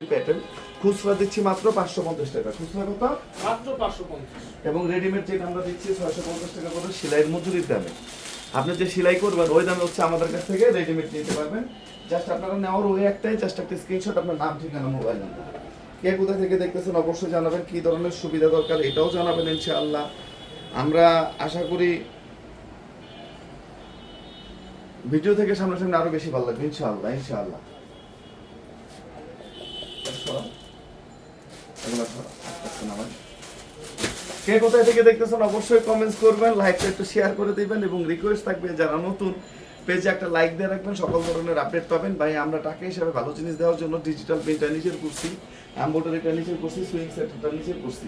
Pattern খুচরা দিচ্ছি মাত্র পাঁচশো পঞ্চাশ টাকা। খুচরা কত? মাত্র পাঁচশো পঞ্চাশ। এবং রেডিমেড যেটা আমরা দিচ্ছি ছয়শো পঞ্চাশ টাকা করে সেলাইয়ের মজুরির দামে। আপনি যে সেলাই করবেন ওই দামে হচ্ছে আমাদের কাছ থেকে রেডিমেড নিতে পারবেন। জাস্ট আপনারা নেওয়ার ওই একটাই জাস্ট একটা স্ক্রিনশট আপনার নাম ঠিকানা মোবাইল নাম্বার কে কোথা থেকে দেখতেছেন অবশ্যই জানাবেন কি ধরনের সুবিধা দরকার এটাও জানাবেন ইনশাআল্লাহ। আমরা আশা করি ভিডিও থেকে সামনাসামনি আরও বেশি ভালো লাগবে ইনশাআল্লাহ ইনশাআল্লাহ। নামাই। কে কোথায় থেকে দেখতেছেন অবশ্যই কমেন্টস করবেন লাইকটা একটু শেয়ার করে দিবেন এবং রিকোয়েস্ট থাকবে যারা নতুন পেজে একটা লাইক দিয়ে রাখবেন, সকল ধরনের আপডেট পাবেন। ভাই, আমরা টাকা হিসাবে ভালো জিনিস দেওয়ার জন্য ডিজিটাল প্রিন্টটা নিজের করছি এম্বোটারিটা নিজের করছি সুইং সেটটা নিজের করছি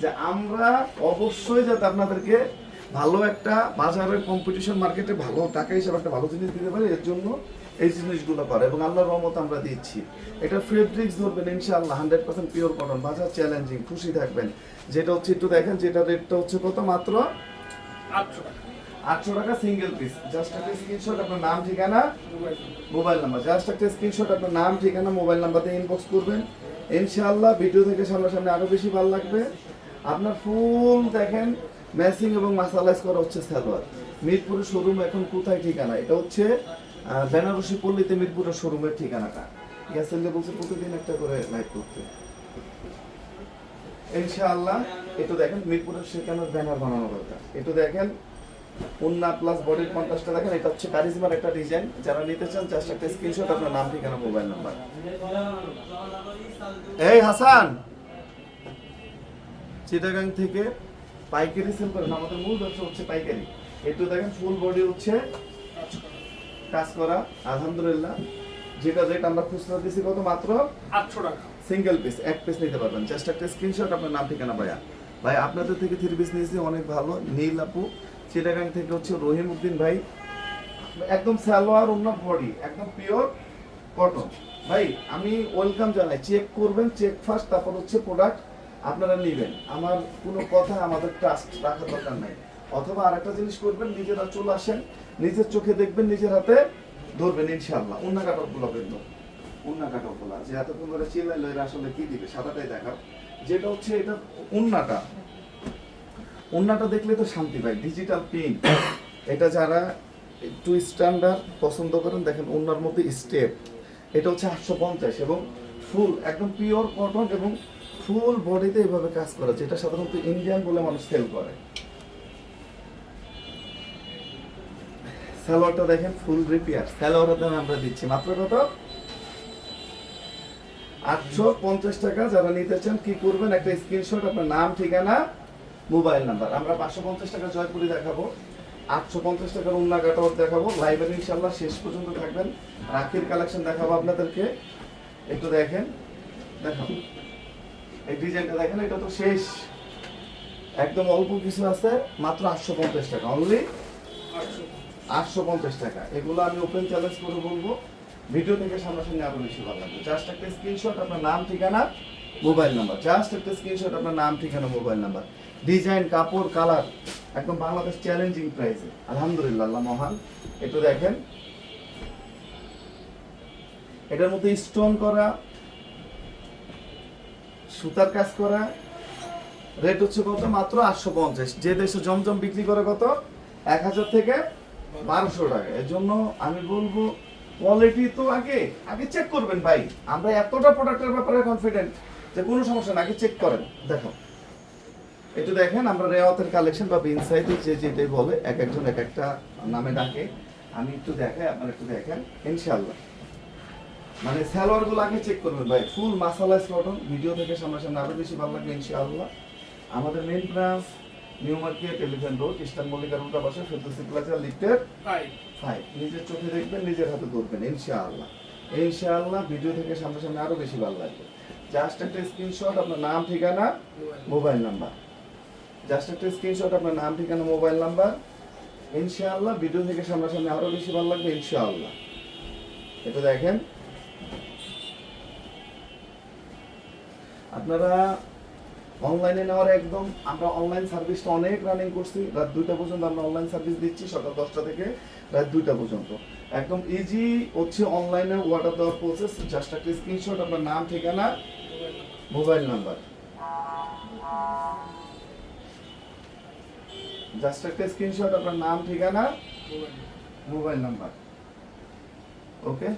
যে আমরা অবশ্যই যাতে আপনাদেরকে ভালো একটা বাজারের কম্পিটিশন মার্কেটে ভালো টাকা হিসাবে একটা ভালো জিনিস দিতে পারে এর জন্য এই জিনিসগুলো করে এবং আল্লাহর রহমত আমরা দিচ্ছি। এটা ফেব্রিক্স ধরবেন ইনশাআল্লাহ হান্ড্রেড পার্সেন্ট পিওর কটন বাজার চ্যালেঞ্জিং খুশি থাকবেন। যেটা হচ্ছে একটু দেখেন যেটা রেটটা হচ্ছে কত মাত্র? আটশো টাকা। আটশো টাকা সিঙ্গেল পিস জাস্ট একটা স্ক্রিনশট আপনার নাম ঠিকানা? মোবাইল নাম্বার জাস্ট একটা স্ক্রিনশট আপনার নাম ঠিকানা মোবাইল নাম্বার দিয়ে ইনবক্স করবেন। ইনশাআল্লাহ ভিডিও থেকে সামনাসামনি আরও বেশি ভালো লাগবে। আপনার ফুল দেখেন ম্যাচিং এবং মাসালাইজ করা হচ্ছে সালোয়ার। মিরপুরের শোরুম এখন কোথায় ঠিকানা? এটা হচ্ছে বেনারসি পল্লীতে মিরপুরের শোরুমের ঠিকানাটা। গ্যাসেলে বলছে, প্রতিদিন একটা করে লাইভ করতে। ইনশাআল্লাহ এটা দেখেন, মিরপুরের সেখানে ব্যানার বানানো দরকার। এটা দেখেন, উন্না প্লাস বডির কন্ট্রাস্টটা দেখেন, এটা হচ্ছে কারিজমার একটা ডিজাইন যারা নিতে চান জাস্ট একটা স্ক্রিনশট আপনার নাম, ঠিকানা মোবাইল নাম্বার এই হাসান! চিটাগাং থেকে পাইকারি সেল করেন। আমাদের মূল ব্যবসা হচ্ছে পাইকারি। একটু দেখেন ফুল বডি হচ্ছে কাজ করা। আলহামদুলিল্লাহ। যেটা রেট আমরা খুচরা দিছি কত মাত্র? আটশো টাকা। সিঙ্গেল পিস এক পিস নিতে পারবেন। জাস্ট একটা স্ক্রিনশট আপনার নাম ঠিকানা ভাইয়া। ভাই আপনাদের থেকে থ্রি পিস নিয়েছি অনেক ভালো। নীল আপু চিটাগাং থেকে হচ্ছে রহিম উদ্দিন ভাই। একদম সালোয়ার অন্য বডি একদম পিওর কটন ভাই আমি ওয়েলকাম জানাই। চেক করবেন চেক ফার্স্ট তারপর হচ্ছে প্রোডাক্ট আপনারা নেবেন। আমার কোনো কথা, আমাদের ট্রাস্ট রাখার দরকার নাই। অথবা আরেকটা জিনিস করবেন, নিজেরা চলে আসেন, নিজের চোখে দেখবেন, নিজের হাতে ধরবেন, ইনশাআল্লাহ। অন্য কাটারগুলো কিন্তু উন্না কাটাও বলা যে এতক্ষণ ধরে চিল্লাইলো, এরা আসলে কি দিবে? সাদাটাই দেখাও। যেটা হচ্ছে, এটা উন্নাটা। উন্নাটা দেখলে তো শান্তি পাই। ডিজিটাল প্রিন্ট এটা যারা একটু স্ট্যান্ডার্ড পছন্দ করেন, দেখেন উন্নার মধ্যে স্টেপ এটা হচ্ছে আটশো পঞ্চাশ এবং ফুল একদম পিওর কটন এবং ফুল বডিতে এভাবে কাজ করা যেটা সাধারণত ইন্ডিয়ান বলে মানুষ সেল করে। সালোয়ারটা দেখেন ফুল রিপেয়ার। সালোয়ারের দাম আমরা দিচ্ছি। মাত্র কত? আটশো পঞ্চাশ টাকা। যারা নিতে চান কি করবেন? একটা স্ক্রিনশট আপনার নাম, ঠিকানা মোবাইল নাম্বার আমরা পাঁচশো পঞ্চাশ টাকা জয় জয়পুরি দেখাবো। আটশো পঞ্চাশ টাকার উন্না কাটাওয়ার দেখাবো। লাইব্রেরি ইনশাল্লাহ শেষ পর্যন্ত থাকবেন। রাখির কালেকশন দেখাবো আপনাদেরকে। একটু দেখেন। দেখাবো। এই ডিজাইনটা দেখেন, এটা তো শেষ। একদম অল্প কিছু আছে, মাত্র আটশো পঞ্চাশ টাকা। অনলি আটশো পঞ্চাশ টাকা। এগুলো আমি ওপেন চ্যালেঞ্জ করে বলব। ভিডিও থেকে সামনাসামনি আরও বেশি ভালো লাগবে। জাস্ট একটা স্ক্রিনশট আপনার নাম, ঠিকানা মোবাইল নাম্বার জাস্ট একটা স্ক্রিনশট আপনার নাম, ঠিকানা মোবাইল নাম্বার ডিজাইন কাপড় কালার একদম বাংলাদেশ চ্যালেঞ্জিং প্রাইসে আলহামদুলিল্লাহ, আল্লাহ মহান। একটু দেখেন। এটার মধ্যে স্টোন করা সুতার কাজ করা। রেট হচ্ছে কত? মাত্র আটশো পঞ্চাশ। যে দেশে জমজম বিক্রি করে কত? এক হাজার থেকে বারোশো টাকা। এর জন্য আমি বলব কোয়ালিটি তো আগে আগে চেক করবেন ভাই। আমরা এতটা প্রোডাক্টের ব্যাপারে কনফিডেন্ট যে কোনো সমস্যা না আগে চেক করেন। দেখো, একটু দেখেন, আমরা রেওয়াতের কালেকশন বা ইনসাইডে যে যেটাই বলে, এক একজন এক একটা নামে ডাকে। আমি একটু দেখাই, আপনারা একটু দেখেন, ইনশাআল্লাহ। মানে সালোয়ারগুলো আগে চেক করবেন। ভাই ফুল মাসালাইজ কটন ভিডিও থেকে সামনাসামনি আরও বেশি ভালো লাগবে ইনশাআল্লাহ। আমাদের main branch new market elephant road eastern মল্লিকার উল্টা পাশে ফেরদৌসি প্লাজা লিফটের ফাইভ নিজের চোখে দেখবেন নিজের হাতে ধরবেন ইনশাআল্লাহ। ইনশাআল্লাহ ভিডিও থেকে সামনাসামনি আরও বেশি ভালো লাগবে। জাস্ট একটা স্ক্রিনশট আপনার নাম ঠিকানা মোবাইল নাম্বার জাস্ট একটা স্ক্রিনশট আপনার নাম ঠিকানা মোবাইল নাম্বার ইনশাআল্লাহ ভিডিও থেকে সামনাসামনি আরও বেশি ভালো লাগবে ইনশাআল্লাহ। এটা দেখেন। আপনারা অনলাইনে নেওয়ার একদম, আমরা অনলাইন সার্ভিসটা অনেক রানিং করছি। রাত দুইটা পর্যন্ত আমরা অনলাইন সার্ভিস দিচ্ছি, সকাল দশটা থেকে রাত দুইটা পর্যন্ত। একদম ইজি হচ্ছে অনলাইনে অর্ডার দেওয়ার প্রসেস জাস্ট একটা স্ক্রিনশট আপনার নাম, ঠিকানা মোবাইল নাম্বার জাস্ট একটা স্ক্রিনশট আপনার নাম, ঠিকানা মোবাইল নাম্বার ওকে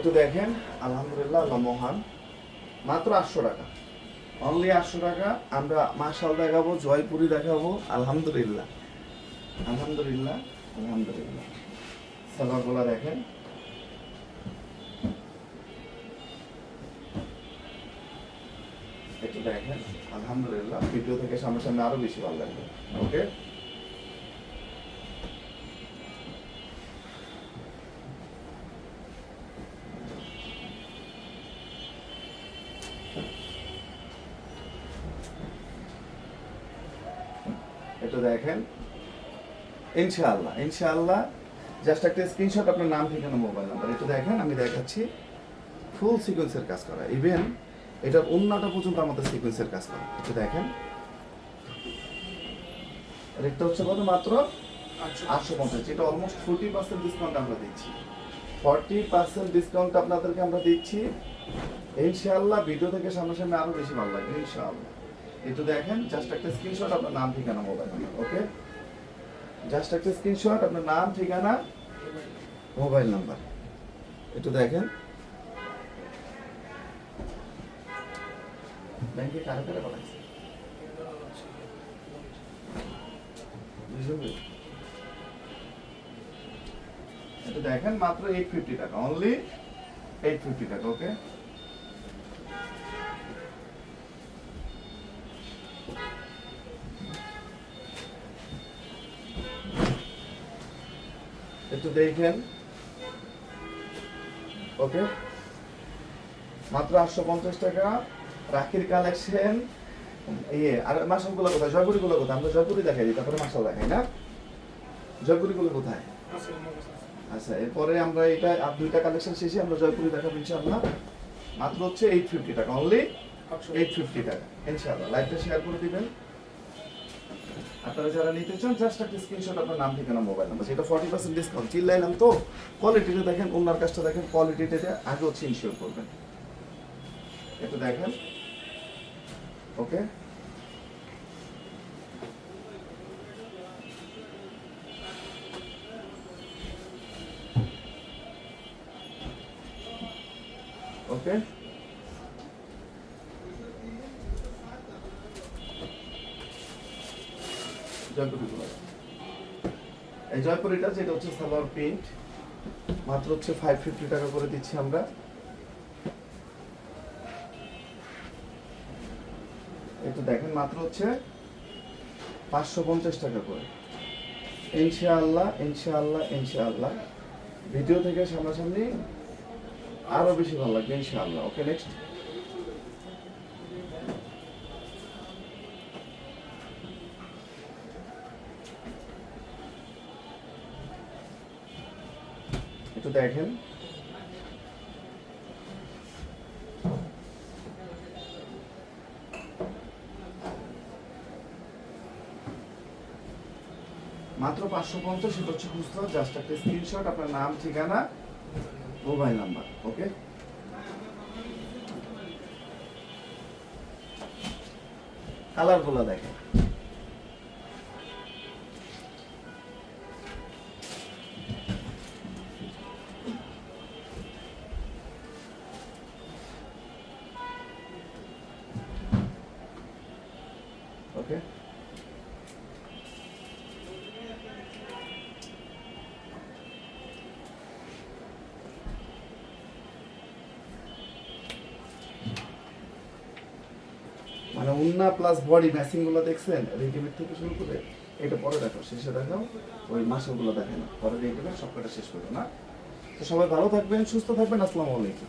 একটু দেখেন, আলহামদুলিল্লাহ, আল্লাহ মহান। মাত্র আটশো টাকা। অনলি আটশো টাকা, আমরা মাসাল দেখাবো, জয়পুরি দেখাবো, আলহামদুলিল্লাহ। আলহামদুলিল্লাহ আলহামদুলিল্লাহ। সালোয়ারগুলো দেখেন। একটু দেখেন, আলহামদুলিল্লাহ। ভিডিও থেকে সামনে সামনে আরও বেশি ভালো লাগবে। ওকে একটু দেখেন। ইনশাআল্লাহ ইনশাআল্লাহ। জাস্ট একটা স্ক্রিনশট আপনার নাম, ঠিকানা মোবাইল নাম্বার একটু দেখেন, আমি দেখাচ্ছি। ফুল সিকোয়েন্সের কাজ করা। ইভেন এটার অন্যটা পর্যন্ত আমাদের সিকোয়েন্সের কাজ করা। একটু দেখেন। রেটটা হচ্ছে কত মাত্র? আটশো পঞ্চাশ। এটা অলমোস্ট ফোর্টি পার্সেন্ট ডিসকাউন্ট আমরা দিচ্ছি। ফর্টি পার্সেন্ট ডিসকাউন্ট আপনাদেরকে আমরা দিচ্ছি। ইনশাআল্লাহ ভিডিও থেকে সামনাসামনি আরও বেশি ভালো লাগবে, ইনশাআল্লাহ। একটু দেখেন জাস্ট একটা স্ক্রিনশট আপনার নাম, ঠিকানা মোবাইল নাম্বার ওকে জাস্ট একটা স্ক্রিনশট আপনার নাম, ঠিকানা মোবাইল নাম্বার একটু দেখেন। ব্যাংকে কারা কারা দেখেন, মাত্র এইট ফিফটি টাকা অনলি এইট ফিফটি টাকা ওকে একটু দেখেন। ওকে মাত্র আটশো পঞ্চাশ টাকা। রাখির কালেকশন ইয়ে আর মাসালগুলো কোথায়? জয়পুরিগুলো কোথায়? আমরা জয়পুরি দেখাই দিই, তারপরে মাসাল দেখাই, না? জয়পুরিগুলো কোথায়। আচ্ছা এরপরে আমরা এটা, আর দুইটা কালেকশন শেষে আমরা জয়পুরি দেখাবো ইনশাআল্লাহ। মাত্র হচ্ছে এইট ফিফটি টাকা অনলি এইট ফিফটি টাকা। ইনশাআল্লাহ লাইভটা শেয়ার করে দিবেন। আপনারা যারা নিতে চান জাস্ট একটা স্ক্রিনশট আপনার নাম, ঠিকানা মোবাইল নাম্বার সেটা ফর্টি পার্সেন্ট ডিসকাউন্ট চিল্লাইলাম তো কোয়ালিটিটা দেখেন অন্যার কাজটা দেখেন কোয়ালিটিটা আগে হচ্ছে ইনশিওর করবেন। একটু দেখেন। ওকে। ওকে। জয়পুরিটা যেটা হচ্ছে সালোয়ার প্রিন্ট, মাত্র হচ্ছে ফাইভ ফিফটি টাকা করে দিচ্ছি আমরা। একটু দেখেন, মাত্র হচ্ছে পাঁচশো পঞ্চাশ টাকা করে। ইনশাআল্লাহ ইনশাআল্লাহ ইনশাআল্লাহ। ভিডিও থেকে সামনাসামনি আরও বেশি ভালো লাগবে, ইনশাআল্লাহ। ওকে নেক্সট একটু দেখেন। মাত্র পাঁচশো পঞ্চাশ সেটা হচ্ছে খুচরা জাস্ট একটা স্ক্রিনশট আপনার নাম, ঠিকানা মোবাইল নাম্বার ওকে কালারগুলো দেখেন। মানে প্লাস বডি ম্যাচিংগুলো দেখছেন রেডিমেড থেকে শুরু করে, এটা পরে দেখো শেষে দেখাও, ওই মাসেরগুলো দেখে না পরে রেডিমেড সবকটা শেষ করবে না? তো সবাই ভালো থাকবেন, সুস্থ থাকবেন, আসসালামু আলাইকুম।